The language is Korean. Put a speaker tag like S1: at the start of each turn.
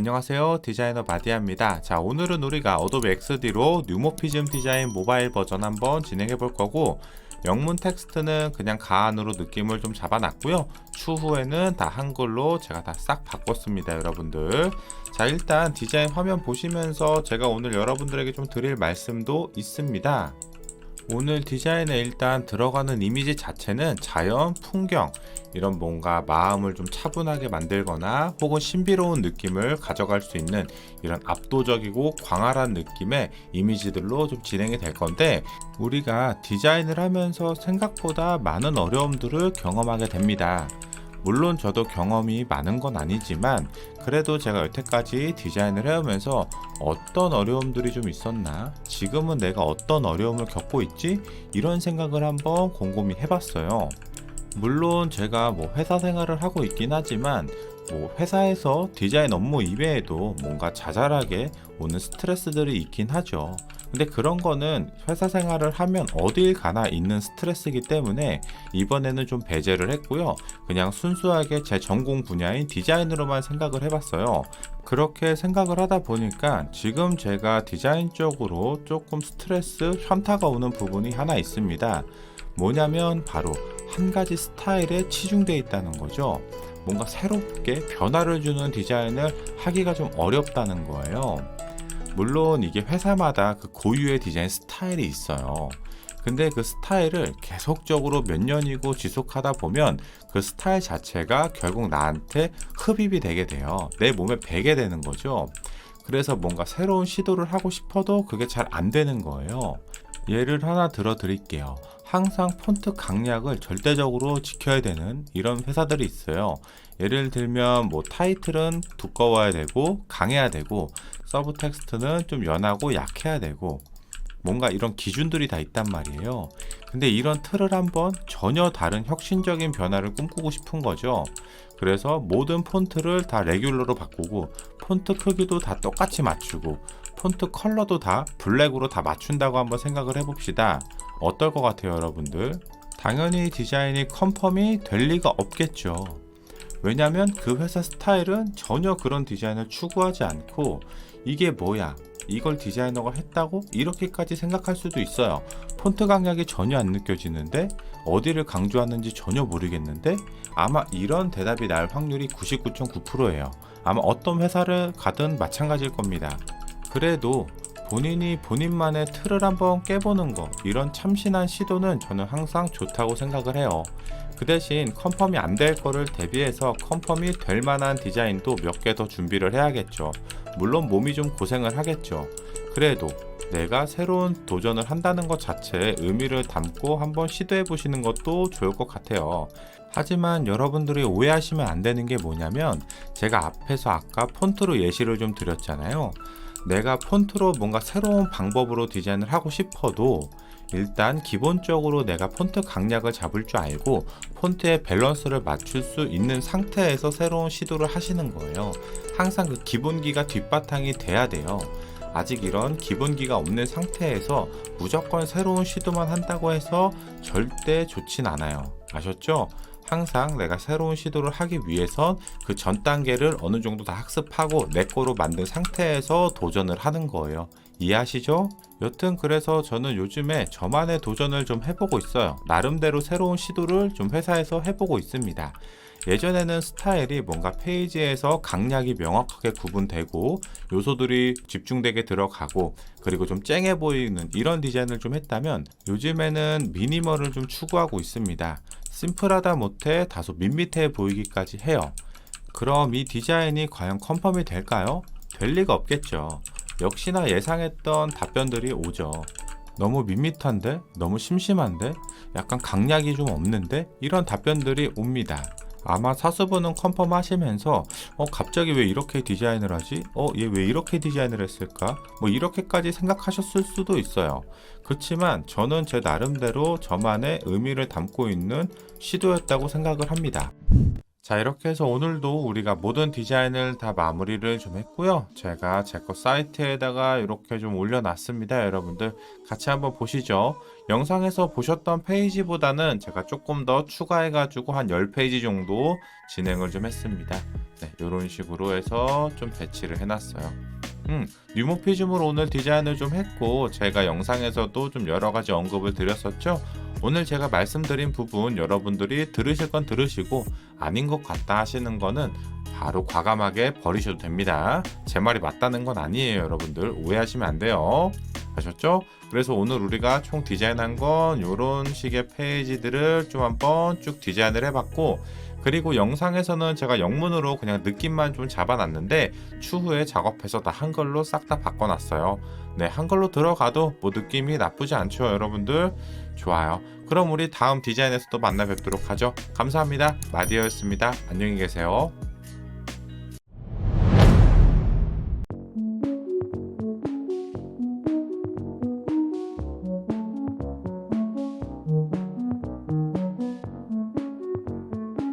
S1: 안녕하세요. 디자이너 마디아입니다. 자 오늘은 우리가 어도비 XD로 뉴모피즘 디자인 모바일 버전 한번 진행해 볼 거고 영문 텍스트는 그냥 가안으로 느낌을 좀 잡아놨고요. 추후에는 다 한글로 제가 다 싹 바꿨습니다 여러분들. 자 일단 디자인 화면 보시면서 제가 오늘 여러분들에게 좀 드릴 말씀도 있습니다 오늘 디자인에 일단 들어가는 이미지 자체는 자연, 풍경, 이런 뭔가 마음을 좀 차분하게 만들거나 혹은 신비로운 느낌을 가져갈 수 있는 이런 압도적이고 광활한 느낌의 이미지들로 좀 진행이 될 건데 우리가 디자인을 하면서 생각보다 많은 어려움들을 경험하게 됩니다. 물론 저도 경험이 많은 건 아니지만 그래도 제가 여태까지 디자인을 해오면서 어떤 어려움들이 좀 있었나 지금은 내가 어떤 어려움을 겪고 있지 이런 생각을 한번 곰곰이 해봤어요. 물론 제가 뭐 회사 생활을 하고 있긴 하지만 뭐 회사에서 디자인 업무 이외에도 뭔가 자잘하게 오는 스트레스들이 있긴 하죠. 근데 그런 거는 회사 생활을 하면 어딜 가나 있는 스트레스이기 때문에 이번에는 좀 배제를 했고요. 그냥 순수하게 제 전공 분야인 디자인으로만 생각을 해봤어요. 그렇게 생각을 하다 보니까 지금 제가 디자인 쪽으로 조금 스트레스, 현타가 오는 부분이 하나 있습니다. 뭐냐면 바로 한 가지 스타일에 치중되어 있다는 거죠. 뭔가 새롭게 변화를 주는 디자인을 하기가 좀 어렵다는 거예요. 물론 이게 회사마다 그 고유의 디자인 스타일이 있어요. 근데 그 스타일을 계속적으로 몇 년이고 지속하다 보면 그 스타일 자체가 결국 나한테 흡입이 되게 돼요. 내 몸에 배게 되는 거죠. 그래서 뭔가 새로운 시도를 하고 싶어도 그게 잘 안 되는 거예요. 예를 하나 들어 드릴게요. 항상 폰트 강약을 절대적으로 지켜야 되는 이런 회사들이 있어요. 예를 들면 뭐 타이틀은 두꺼워야 되고 강해야 되고 서브 텍스트는 좀 연하고 약해야 되고 뭔가 이런 기준들이 다 있단 말이에요. 근데 이런 틀을 한번 전혀 다른 혁신적인 변화를 꿈꾸고 싶은 거죠. 그래서 모든 폰트를 다 레귤러로 바꾸고 폰트 크기도 다 똑같이 맞추고 폰트 컬러도 다 블랙으로 다 맞춘다고 한번 생각을 해봅시다. 어떨 것 같아요, 여러분들? 당연히 디자인이 컨펌이 될 리가 없겠죠. 왜냐면 그 회사 스타일은 전혀 그런 디자인을 추구하지 않고 이게 뭐야? 이걸 디자이너가 했다고? 이렇게까지 생각할 수도 있어요. 폰트 강약이 전혀 안 느껴지는데 어디를 강조하는지 전혀 모르겠는데 아마 이런 대답이 나올 확률이 99.9%예요. 아마 어떤 회사를 가든 마찬가지일 겁니다. 그래도 본인이 본인만의 틀을 한번 깨보는 거 이런 참신한 시도는 저는 항상 좋다고 생각을 해요. 그 대신 컨펌이 안 될 거를 대비해서 컨펌이 될 만한 디자인도 몇 개 더 준비를 해야겠죠. 물론 몸이 좀 고생을 하겠죠. 그래도 내가 새로운 도전을 한다는 것 자체에 의미를 담고 한번 시도해 보시는 것도 좋을 것 같아요. 하지만 여러분들이 오해하시면 안 되는 게 뭐냐면 제가 앞에서 아까 폰트로 예시를 좀 드렸잖아요. 내가 폰트로 뭔가 새로운 방법으로 디자인을 하고 싶어도 일단 기본적으로 내가 폰트 강약을 잡을 줄 알고 폰트의 밸런스를 맞출 수 있는 상태에서 새로운 시도를 하시는 거예요. 항상 그 기본기가 뒷바탕이 돼야 돼요. 아직 이런 기본기가 없는 상태에서 무조건 새로운 시도만 한다고 해서 절대 좋진 않아요. 아셨죠? 항상 내가 새로운 시도를 하기 위해선 그 전 단계를 어느 정도 다 학습하고 내 거로 만든 상태에서 도전을 하는 거예요. 이해하시죠? 여튼 그래서 저는 요즘에 저만의 도전을 좀 해보고 있어요. 나름대로 새로운 시도를 좀 회사에서 해보고 있습니다. 예전에는 스타일이 뭔가 페이지에서 강약이 명확하게 구분되고 요소들이 집중되게 들어가고 그리고 좀 쨍해 보이는 이런 디자인을 좀 했다면 요즘에는 미니멀을 좀 추구하고 있습니다. 심플하다 못해 다소 밋밋해 보이기까지 해요. 그럼 이 디자인이 과연 컨펌이 될까요? 될 리가 없겠죠. 역시나 예상했던 답변들이 오죠. 너무 밋밋한데? 너무 심심한데? 약간 강약이 좀 없는데? 이런 답변들이 옵니다. 아마 사수분은 컨펌 하시면서 어 갑자기 왜 이렇게 디자인을 하지? 어 얘 왜 이렇게 디자인을 했을까? 뭐 이렇게까지 생각하셨을 수도 있어요. 그렇지만 저는 제 나름대로 저만의 의미를 담고 있는 시도였다고 생각을 합니다. 자 이렇게 해서 오늘도 우리가 모든 디자인을 다 마무리를 좀 했고요. 제가 제 거 사이트에다가 이렇게 좀 올려놨습니다. 여러분들 같이 한번 보시죠. 영상에서 보셨던 페이지보다는 제가 조금 더 추가해 가지고 한 10페이지 정도 진행을 좀 했습니다. 네, 이런 식으로 해서 좀 배치를 해놨어요. 음, 뉴모피즘으로 오늘 디자인을 좀 했고 제가 영상에서도 좀 여러 가지 언급을 드렸었죠. 오늘 제가 말씀드린 부분 여러분들이 들으실 건 들으시고 아닌 것 같다 하시는 거는 바로 과감하게 버리셔도 됩니다. 제 말이 맞다는 건 아니에요, 여러분들. 오해하시면 안 돼요. 아셨죠? 그래서 오늘 우리가 총 디자인한 건 이런 식의 페이지들을 좀 한번 쭉 디자인을 해봤고 그리고 영상에서는 제가 영문으로 그냥 느낌만 좀 잡아놨는데 추후에 작업해서 다 한글로 싹 다 바꿔놨어요. 네, 한글로 들어가도 뭐 느낌이 나쁘지 않죠, 여러분들. 좋아요. 그럼 우리 다음 디자인에서 또 만나 뵙도록 하죠. 감사합니다. 마디어였습니다. 안녕히 계세요.